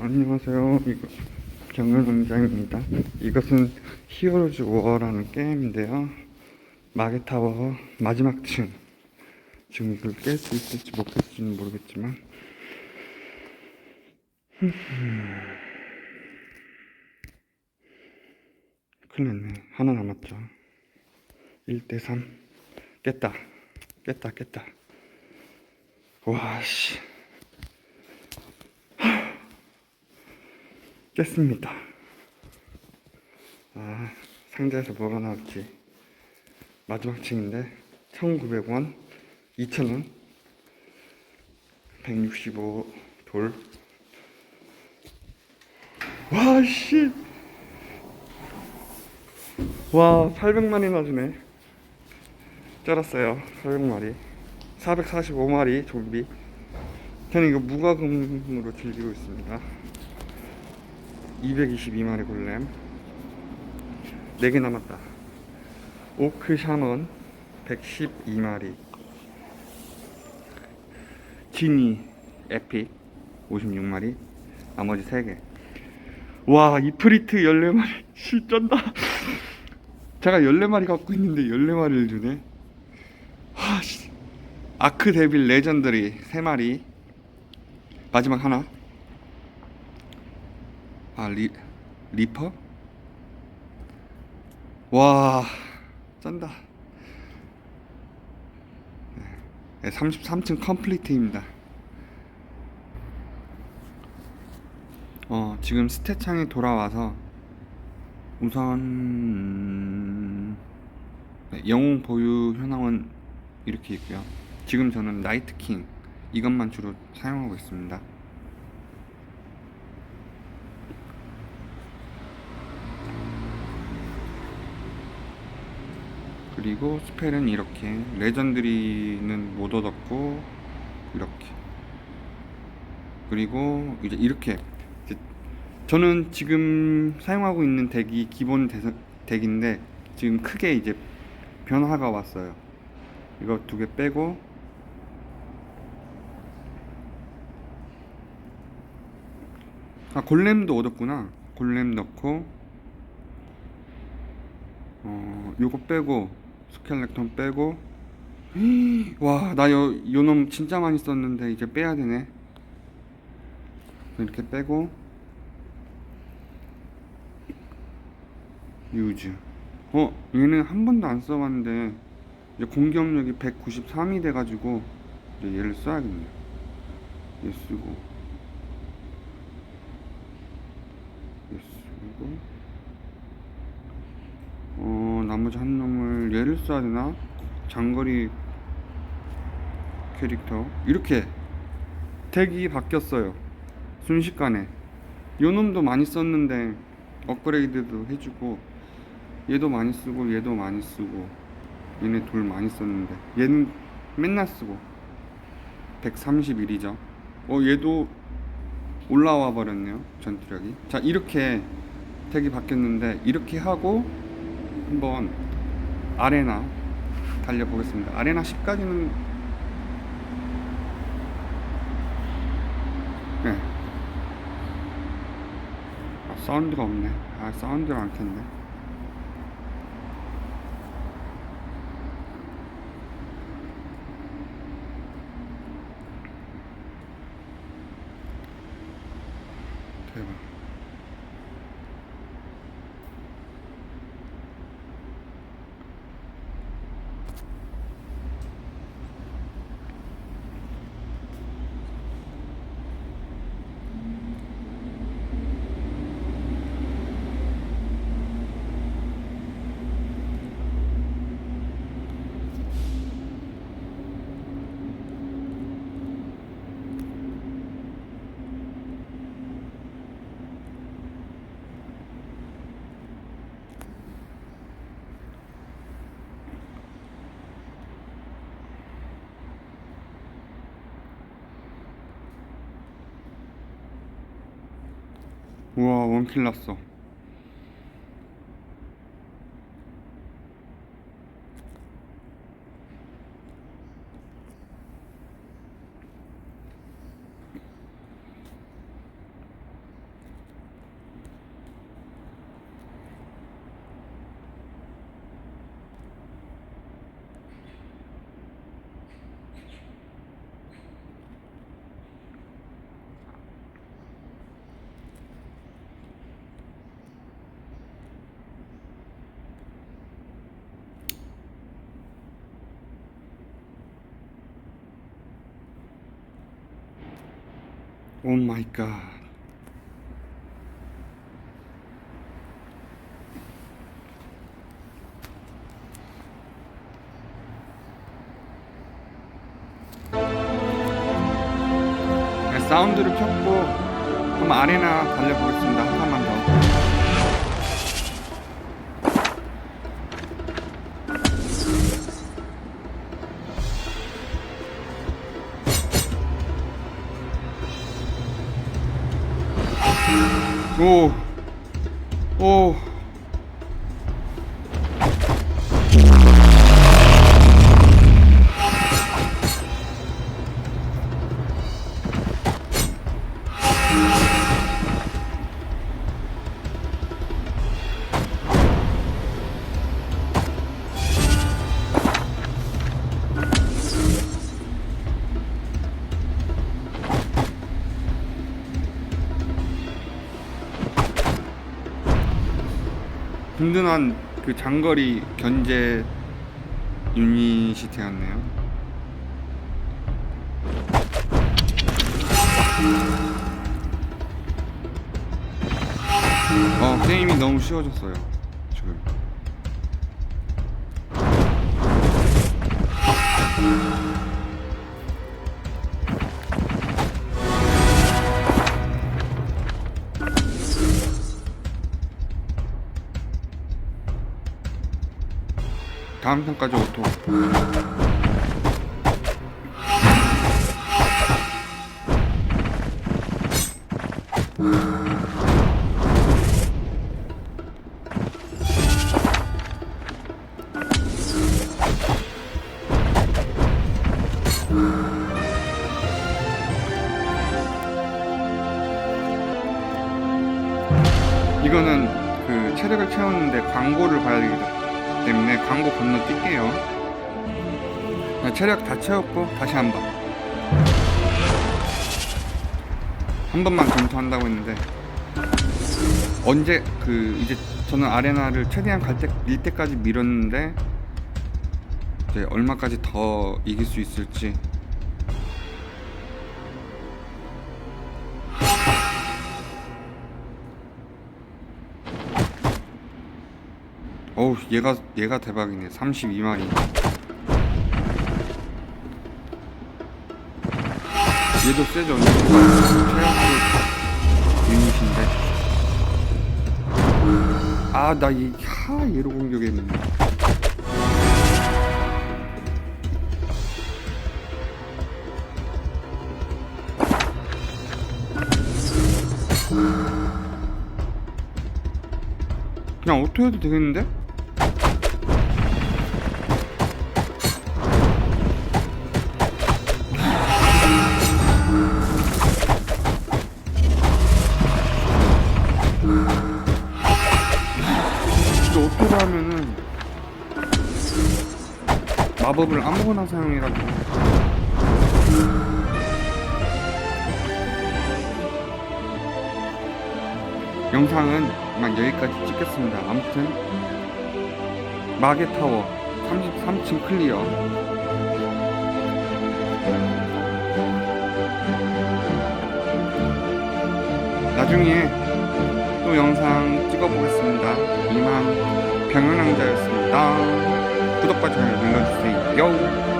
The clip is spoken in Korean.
안녕하세요. 이거 정은왕자입니다. 이것은 히어로즈 워라는 게임인데요. 마개타워 마지막 층. 지금 이걸 깰 수 있을지 못 깰지는 모르겠지만. 큰일 났네. 하나 남았죠. 1대3. 깼다. 깼다, 깼다. 와, 씨. 깼습니다. 아, 상자에서 뭐가 나올지. 마지막 층인데, 1,900원, 2,000원, 165 돌. 와, 씨. 와, 800마리나 주네. 쩔었어요. 400마리. 445마리 좀비. 저는 이거 무과금으로 즐기고 있습니다. 222마리 골렘. 4개 남았다. 오크 샤먼 112마리. 지니 에픽 56마리. 나머지 3개. 와 이프리트 14마리. 씨 쩐다. 제가 14마리 갖고 있는데 14마리를 주네. 아크 데빌 레전더리 3마리. 마지막 하나 아, 리, 리퍼? 와, 쩐다. 네, 33층 컴플리트입니다. 어, 지금 스탯창에 돌아와서 우선 음, 네, 영웅 보유 현황은 이렇게 있고요. 지금 저는 나이트킹 이것만 주로 사용하고 있습니다. 그리고 스펠은 이렇게 레전드리는 못 얻었고 이렇게. 그리고 이제 이렇게. 이제 저는 지금 사용하고 있는 덱이 기본 대서, 덱인데 지금 크게 이제 변화가 왔어요. 이거 두 개 빼고. 아 골렘도 얻었구나. 골렘 넣고. 어 요거 빼고 스켈렉톤 빼고. 와나 요 요놈 진짜 많이 썼는데 이제 빼야 되네. 이렇게 빼고. 유즈. 어 얘는 한 번도 안 써봤는데 이제 공격력이 193이 돼가지고 이제 얘를 써야겠네. 얘 쓰고. 얘 쓰고. 어 나머지 한 놈을 얘를 써야 되나? 장거리 캐릭터. 이렇게 덱이 바뀌었어요. 순식간에. 요 놈도 많이 썼는데 업그레이드도 해주고 얘도 많이 쓰고 얘도 많이 쓰고 얘네 돌 많이 썼는데. 얘는 맨날 쓰고. 131이죠. 어 얘도 올라와 버렸네요 전투력이. 자 이렇게 덱이 바뀌었는데 이렇게 하고 한번 아레나 달려보겠습니다. 아레나 10까지는 네. 아, 사운드가 없네. 아 사운드를 안 켰네. 대박. 우와 원킬 났어 오 마이 갓. 네, 사운드를 켰고 한번 아레나 달려보겠습니다. 한판 든든한 그 장거리 견제 유닛이 되었네요. 어, 게임이 너무 쉬워졌어요. 지금. 다음 편까지 오토. 이거는 그 체력을 채우는데 광고를 봐야 되기 때문에 광고 건너 뛸게요. 아, 체력 다 채웠고 다시 한 번. 한 번만 검토한다고 했는데 언제 그 이제 저는 아레나를 최대한 갈 때 밀 때까지 밀었는데 이제 얼마까지 더 이길 수 있을지 어우 얘가 얘가 대박이네. 32마리 얘도 세죠? 최악의 유닛인데. 아나얘 하 얘로 공격했는데. 그냥 오토 해도 되겠는데? 하면은 마법을 아무거나 사용해가지고 영상은 막 여기까지 찍겠습니다. 아무튼 마게타워 33층 클리어 나중에 또 영상 찍어보겠습니다. 이만 병영랑자였습니다. 구독과 좋아요 눌러주세요.